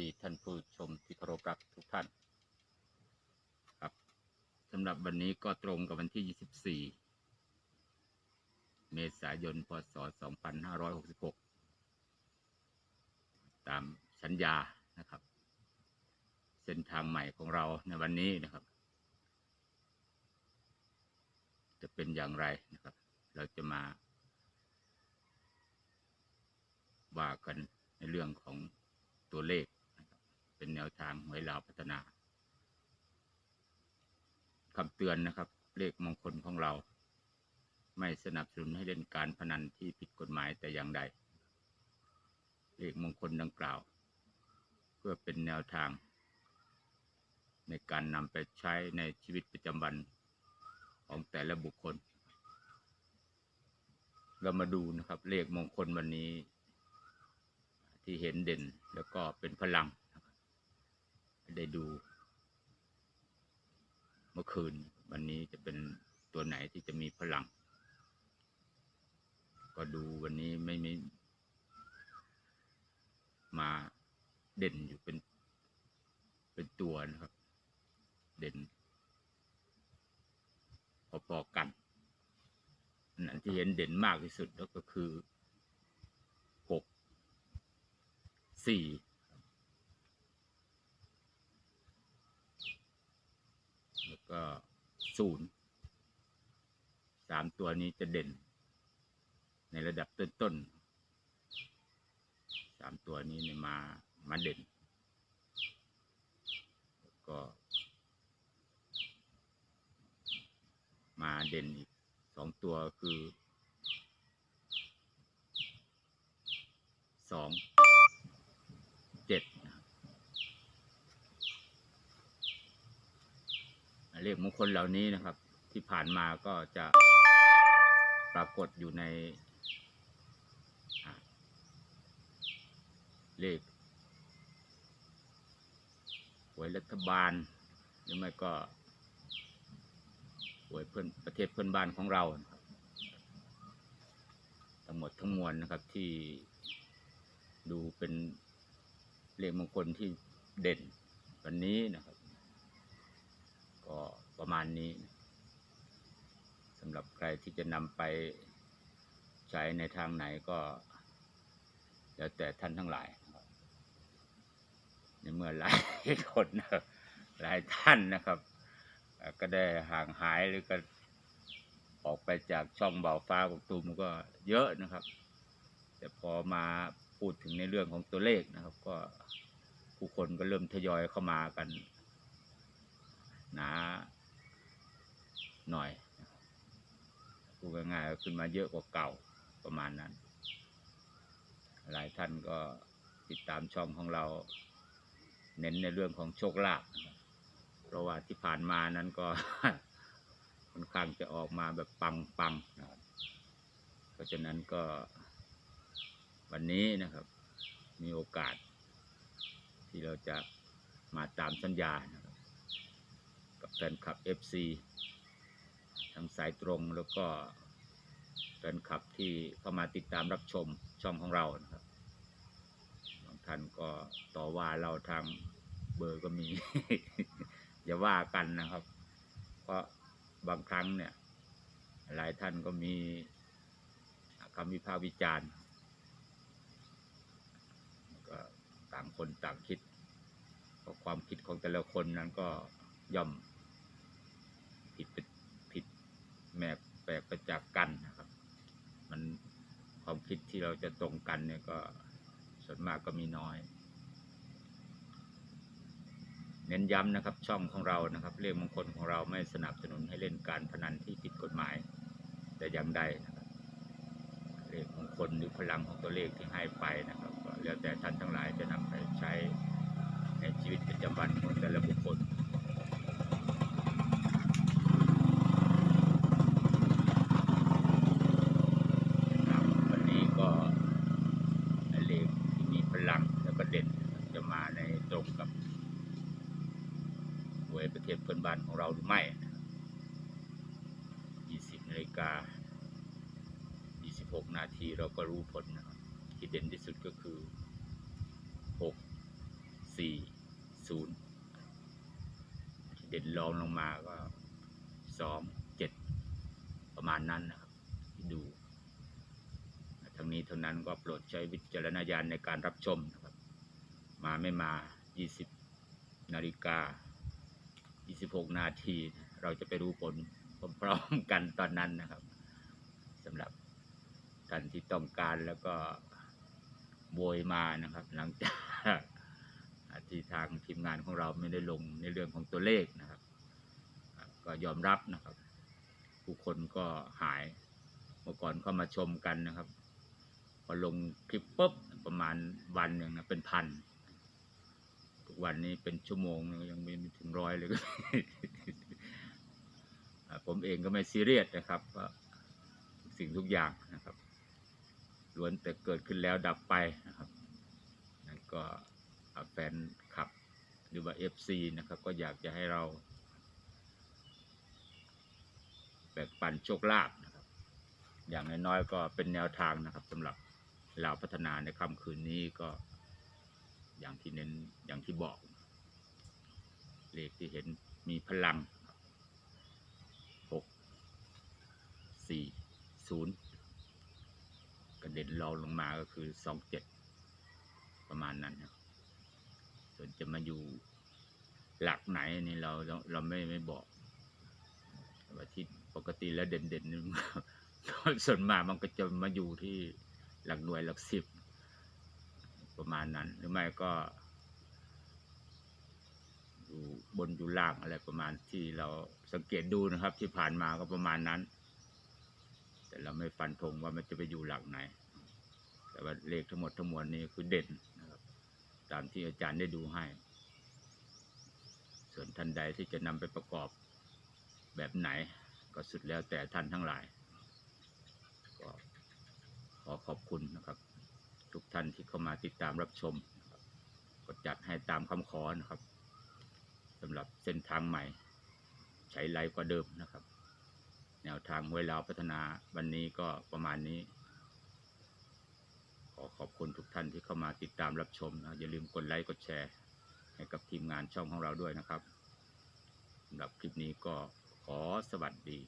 ดีท่านผู้ชมที่เคารพรักทุกท่านครับสำหรับวันนี้ก็ตรงกับวันที่ 24 เมษายน พศ 2566 ตามสัญญานะครับ เส้นทางใหม่ของเราในวันนี้นะครับ จะเป็นอย่างไรนะครับ เราจะมาว่ากันในเรื่องของตัวเลข เป็นแนวทางหวยลาวพัฒนาคำเตือนนะครับ เลขมงคลของเรา ไม่สนับสนุนให้เล่นการพนันที่ผิดกฎหมายแต่อย่างใด เลขมงคลดังกล่าว เพื่อเป็นแนวทาง ในการนำไปใช้ในชีวิตประจำวันของแต่ละบุคคล เรามาดูนะครับ เลขมงคลวันนี้ ที่เห็นเด่นแล้วก็เป็นพลัง ได้ดู เมื่อคืนวันนี้จะเป็นตัวไหนที่จะมีพลัง ก็ดูวันนี้ไม่ไมีมาเด่นอยู่เป็น เป็นตัวนะครับ เด่น พอๆกันอันนั้นที่เห็นเด่นมากที่สุดแล้วก็คือหกสี่แล้ว ก็ศูนย์สามตัวนี้จะเด่น ในระดับต้นๆสามตัวนี้เนี่ยมามาเด่น แล้วก็ มาเด่นอีกสองตัวคือสอง เจ็ด เลขมงคลเหล่านี้นะครับ ที่ผ่านมาก็จะปรากฏอยู่ในเลขหวยรัฐบาล หรือไม่ก็หวยเพื่อนประเทศเพื่อนบ้านของเราครับทั้งหมดทั้งมวลนะครับที่ดูเป็นเลขมงคลที่เด่นวันนี้นะครับ ก็ประมาณนี้สำหรับใครที่จะนำไปใช้ในทางไหนก็ แล้วแต่ท่านทั้งหลายในเมื่อหลายคนหลายท่านนะครับ ก็ได้ห่างหายหรือก็ออกไปจากช่องเบาฟ้ากบตูมก็เยอะนะครับ แต่พอมาพูดถึงในเรื่องของตัวเลขนะครับ ก็ผู้คนก็เริ่มทยอยเข้ามากัน หนาหน่อยครับพูดง่ายๆขึ้นมาเยอะกว่าเก่าประมาณนั้น หลายท่านก็ติดตามช่องของเรา เน้นในเรื่องของโชคลาภนะครับเพราะว่าที่ผ่านมานั้นก็ค่อนข้างจะออกมาแบบปังๆนะครับเพราะฉะนั้นก็วันนี้นะครับมีโอกาส ที่เราจะมาตามสัญญานะครับ แฟนคลับ FC ทั้งสายตรงแล้วก็แฟนคลับที่เข้ามาติดตามรับชมช่องของเรานะครับบางท่านก็ต่อว่าเราทางเบอร์ก็มี อย่าว่ากันนะครับ เพราะบางครั้งเนี่ย หลายท่านก็มีคำวิพากษ์วิจารณ์ก็ต่างคนต่างคิดเพราะความคิดของแต่ละคนนั้นก็ย่อม ผิดเป็นผิดแมกแปลกประจากกันนะครับ มันความคิดที่เราจะตรงกันเนี่ยก็ส่วนมากก็มีน้อย เน้นย้ำนะครับช่องของเรานะครับเลขมงคลของเราไม่สนับสนุนให้เล่นการพนันที่ผิดกฎหมาย แต่อย่างใดนะครับเลขมงคลหรือพลังของตัวเลขที่ให้ไปนะครับแล้วแต่ท่านทั้งหลายจะนำไปใช้ในชีวิตประจำวันของแต่ละบุคคลนะครับวันนี้ก็เลขที่มีพลังแล้วก็เด่นจะมาในตรงกับหวย ประเทศเพื่อนบ้านของเราหรือไม่นะครับ20นาฬิกา 26 นาทีเราก็รู้ผลนะครับ ที่เด่นที่สุดก็คือ6สี่ศูนย์เด่นรองลงมาก็สองเจ็ดประมาณนั้นนะครับที่ดู ทั้งนี้เท่านั้นก็โปรดใช้วิจารณญาณในการรับชมนะครับ มาไม่มา 20นาฬิกา 26 นาที เราจะไปรู้ผลพร้อมๆกันตอนนั้นนะครับสำหรับท่านที่ต้องการแล้วก็โวยมานะครับ หลังจากที่ทางทีมงานของเราไม่ได้ลงในเรื่องของตัวเลขนะครับ ก็ยอมรับนะครับ ผู้คนก็หายเมื่อก่อนเข้ามาชมกันนะครับ พอลงคลิปปุ๊บประมาณวันหนึ่งนะเป็นพัน กวันนี้เป็นชั่วโมงยังไม่ถึงร้อยเลยก็ผมเองก็ไม่ซีเรียสนะครับว่าสิ่งทุกอย่างนะครับล้วนแต่เกิดขึ้นแล้วดับไปนะครับนั่นก็แฟนคลับหรือว่า FC นะครับ ก็อยากจะให้เราแบ่งปันโชคลาภนะครับ อย่างน้อยๆก็เป็นแนวทางนะครับสำหรับเราพัฒนาในค่ำคืนนี้ก็ อย่างที่เน้นอย่างที่บอก เลขที่เห็นมีพลังหกสี่ศูนย์กระเด็นรองลงมาก็คือสองเจ็ดประมาณนั้นครับส่วนจะมาอยู่หลักไหนนี่เราเราเราไม่ไม่บอกว่าที่ปกติแล้วเด่นเด่นๆส่วนมากมันก็จะมาอยู่ที่หลักหน่วยหลักสิบ ประมาณนั้น หรือไม่ก็ อยู่บนอยู่ล่างอะไรประมาณที่เราสังเกตดูนะครับ ที่ผ่านมาก็ประมาณนั้น แต่เราไม่ฟันธงว่ามันจะไปอยู่หลักไหน แต่ว่าเลขทั้งหมดทั้งมวลนี้คือเด่นนะครับ ตามที่อาจารย์ได้ดูให้ ส่วนท่านใดที่จะนำไปประกอบแบบไหน ก็สุดแล้วแต่ท่านทั้งหลาย ก็ขอขอบคุณนะครับ ทุกท่านที่เข้ามาติดตามรับชมก็จัดให้ตามคำขอนะครับสำหรับเส้นทางใหม่ ใช้ไลฟ์กว่าเดิมนะครับ แนวทางห้วยลาวพัฒนาวันนี้ก็ประมาณนี้ ขอขอบคุณทุกท่านที่เข้ามาติดตามรับชมนะอย่าลืมกดไลค์กดแชร์ ให้กับทีมงานช่องของเราด้วยนะครับสำหรับคลิปนี้ก็ขอสวัสดี